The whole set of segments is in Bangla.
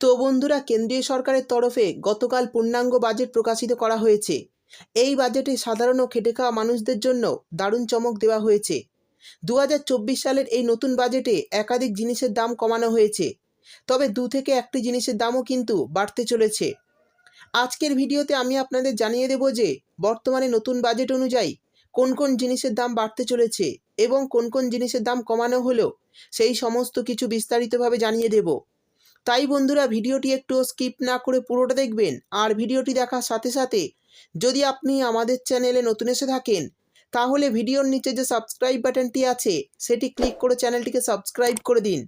তো বন্ধুরা, কেন্দ্রীয় সরকারের তরফে গতকাল পূর্ণাঙ্গ বাজেট প্রকাশিত করা হয়েছে। এই বাজেটে সাধারণ ও খেটে খাওয়া মানুষদের জন্য দারুণ চমক দেওয়া হয়েছে। দু হাজার চব্বিশ সালের এই নতুন বাজেটে একাধিক জিনিসের দাম কমানো হয়েছে। তবে দু থেকে একটি জিনিসের দামও কিন্তু বাড়তে চলেছে। আজকের ভিডিওতে আমি আপনাদের জানিয়ে দেব যে, বর্তমানে নতুন বাজেট অনুযায়ী কোন কোন জিনিসের দাম বাড়তে চলেছে এবং কোন কোন জিনিসের দাম কমানো হলো, সেই সমস্ত কিছু বিস্তারিতভাবে জানিয়ে দেব। তাই বন্ধুরা ভিডিওটি একটু স্কিপ না করে পুরোটা দেখবেন আর ভিডিওটি দেখার সাথে সাথে যদি আপনি আমাদের চ্যানেলে নতুন এসে থাকেন, তাহলে ভিডিওর নিচে যে সাবস্ক্রাইব বাটনটি আছে, সেটি ক্লিক করে চ্যানেলটিকে সাবস্ক্রাইব করে দিন।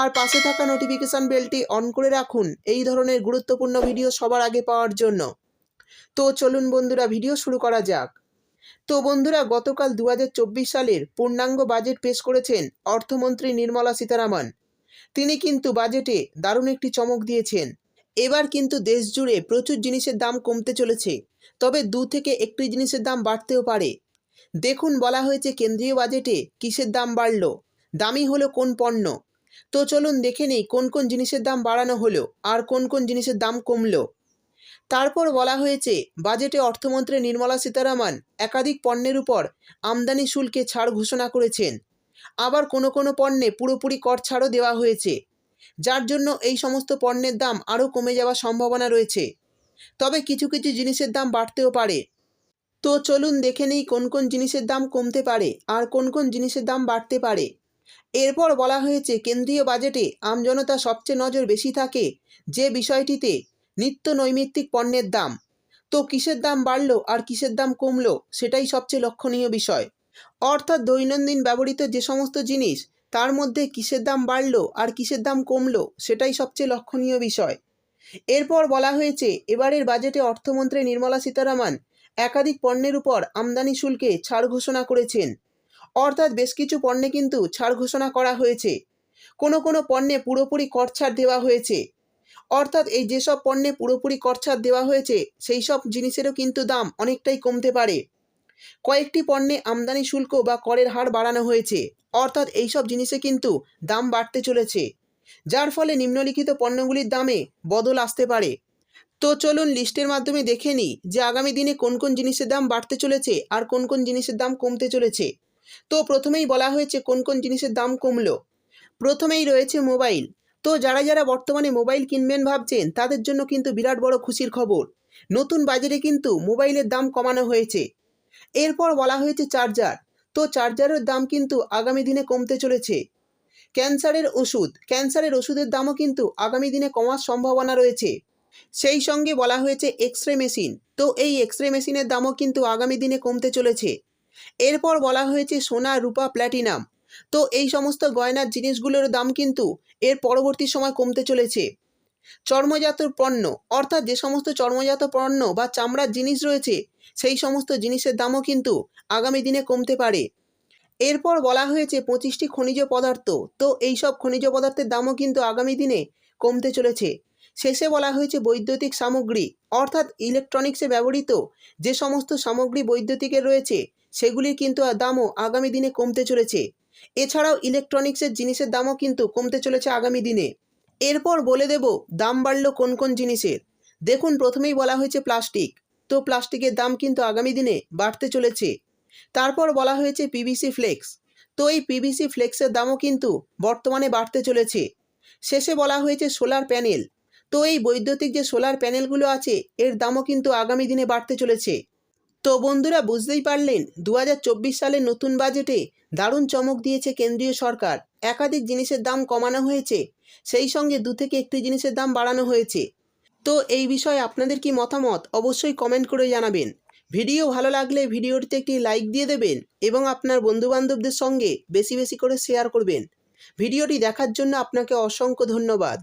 আর পাশে থাকা নোটিফিকেশান বেলটি অন করে রাখুন এই ধরনের গুরুত্বপূর্ণ ভিডিও সবার আগে পাওয়ার জন্য। তো চলুন বন্ধুরা ভিডিও শুরু করা যাক। তো বন্ধুরা গতকাল দু হাজার চব্বিশ সালের পূর্ণাঙ্গ বাজেট পেশ করেছেন অর্থমন্ত্রী নির্মলা সীতারামন। তিনি কিন্তু বাজেটে দারুণ একটি চমক দিয়েছেন। এবার কিন্তু দেশ জুড়ে প্রচুর জিনিসের দাম কমতে চলেছে, তবে দু থেকে একটি জিনিসের দাম বাড়তেও পারে। দেখুন বলা হয়েছে কেন্দ্রীয় বাজেটে কিসের দাম বাড়লো দামি হলো কোন পণ্য। তো চলুন দেখে নিই কোন কোন জিনিসের দাম বাড়ানো হলো আর কোন কোন জিনিসের দাম কমলো। তারপর বলা হয়েছে বাজেটে অর্থমন্ত্রী নির্মলা সীতারামন একাধিক পণ্যের উপর আমদানি শুল্কে ছাড় ঘোষণা করেছেন। আবার কোনো কোনো পণ্যে পুরোপুরি কর ছাড়ও দেওয়া হয়েছে, যার জন্য এই সমস্ত পণ্যের দাম আরও কমে যাওয়ার সম্ভাবনা রয়েছে। তবে কিছু কিছু জিনিসের দাম বাড়তেও পারে। তো চলুন দেখে নেই কোন কোন জিনিসের দাম কমতে পারে আর কোন কোন জিনিসের দাম বাড়তে পারে। এরপর বলা হয়েছে, কেন্দ্রীয় বাজেটে আমজনতা সবচেয়ে নজর বেশি থাকে যে বিষয়টিতে নিত্য নৈমিত্তিক পণ্যের দাম। তো কিসের দাম বাড়লো আর কিসের দাম কমলো সেটাই সবচেয়ে লক্ষণীয় বিষয়। অর্থাৎ দৈনন্দিন ব্যবহৃত যে সমস্ত জিনিস, তার মধ্যে কিসের দাম বাড়লো আর কিসের দাম কমলো, সেটাই সবচেয়ে লক্ষণীয় বিষয়। এরপর বলা হয়েছে, এবারের বাজেটে অর্থমন্ত্রী নির্মলা সীতারামন একাধিক পণ্যের উপর আমদানি শুল্কে ছাড় ঘোষণা করেছেন। অর্থাৎ বেশ কিছু পণ্যে কিন্তু ছাড় ঘোষণা করা হয়েছে। কোনো কোনো পণ্যে পুরোপুরি কর ছাড় দেওয়া হয়েছে। অর্থাৎ এই যেসব পণ্যে পুরোপুরি কর ছাড় দেওয়া হয়েছে, সেই সব জিনিসেরও কিন্তু দাম অনেকটাই কমতে পারে। কয়েকটি পণ্যে আমদানি শুল্ক বা করের হার বাড়ানো হয়েছে। অর্থাৎ এইসব জিনিসে কিন্তু দাম বাড়তে চলেছে, যার ফলে নিম্নলিখিত পণ্যগুলির দামে বদল আসতে পারে। তো চলুন লিস্টের মাধ্যমে দেখে নিই যে আগামী দিনে কোন কোন জিনিসের দাম বাড়তে চলেছে আর কোন কোন জিনিসের দাম কমতে চলেছে। তো প্রথমেই বলা হয়েছে কোন কোন জিনিসের দাম কমলো। প্রথমেই রয়েছে মোবাইল। তো যারা যারা বর্তমানে মোবাইল কিনবেন ভাবছেন, তাদের জন্য কিন্তু বিরাট বড় খুশির খবর। নতুন বাজারে কিন্তু মোবাইলের দাম কমানো হয়েছে। এরপর বলা হয়েছে চার্জার। তো চার্জারের দাম কিন্তু আগামী দিনে কমতে চলেছে। ক্যান্সারের ওষুধ। ক্যান্সারের ওষুধের দামও কিন্তু আগামী দিনে কমার সম্ভাবনা রয়েছে। সেই সঙ্গে বলা হয়েছে এক্স রে মেশিন। তো এই এক্স রে মেশিনের দামও কিন্তু আগামী দিনে কমতে চলেছে। এরপর বলা হয়েছে সোনা, রূপা, প্ল্যাটিনাম। তো এই সমস্ত গয়নার জিনিসগুলোর দাম কিন্তু এর পরবর্তী সময় কমতে চলেছে। চর্মজাত পণ্য। অর্থাৎ যে সমস্ত চর্মজাত পণ্য বা চামড়ার জিনিস রয়েছে সেই সমস্ত জিনিসের দামও কিন্তু আগামী দিনে কমতে পারে। এরপর বলা হয়েছে পঁচিশটি খনিজ পদার্থ। তো এই সব খনিজ পদার্থের দামও কিন্তু আগামী দিনে কমতে চলেছে। শেষে বলা হয়েছে বৈদ্যুতিক সামগ্রী, অর্থাৎ ইলেকট্রনিক্সে ব্যবহৃত যে সমস্ত সামগ্রী বৈদ্যুতিকের রয়েছে, সেগুলির কিন্তু দামও আগামী দিনে কমতে চলেছে। এছাড়াও ইলেকট্রনিক্সের জিনিসের দামও কিন্তু কমতে চলেছে আগামী দিনে। এরপর বলে দেব দাম বাড়লো কোন কোন জিনিসের। দেখুন, প্রথমেই বলা হয়েছে প্লাস্টিক। তো প্লাস্টিকের দাম কিন্তু আগামী দিনে বাড়তে চলেছে। তারপর বলা হয়েছে পিভিসি ফ্লেক্স তো এই পিভিসি ফ্লেক্সের দামও কিন্তু বর্তমানে বাড়তে চলেছে। শেষে বলা হয়েছে সোলার প্যানেল। তো এই বৈদ্যুতিক যে সোলার প্যানেলগুলো আছে, এর দামও কিন্তু আগামী দিনে বাড়তে চলেছে। তো বন্ধুরা, বুঝতেই পারলেন দু হাজার চব্বিশ সালের নতুন বাজেটে দারুণ চমক দিয়েছে কেন্দ্রীয় সরকার। একাধিক জিনিসের দাম কমানো হয়েছে, সেই সঙ্গে দু থেকে একটি জিনিসের দাম বাড়ানো হয়েছে। তো এই বিষয়ে আপনাদের কি মতামত অবশ্যই কমেন্ট করে জানাবেন। ভিডিও ভালো লাগলে ভিডিওটিতে একটি লাইক দিয়ে দেবেন এবং আপনার বন্ধুবান্ধবদের সঙ্গে বেশি বেশি করে শেয়ার করবেন। ভিডিওটি দেখার জন্য আপনাকে অসংখ্য ধন্যবাদ।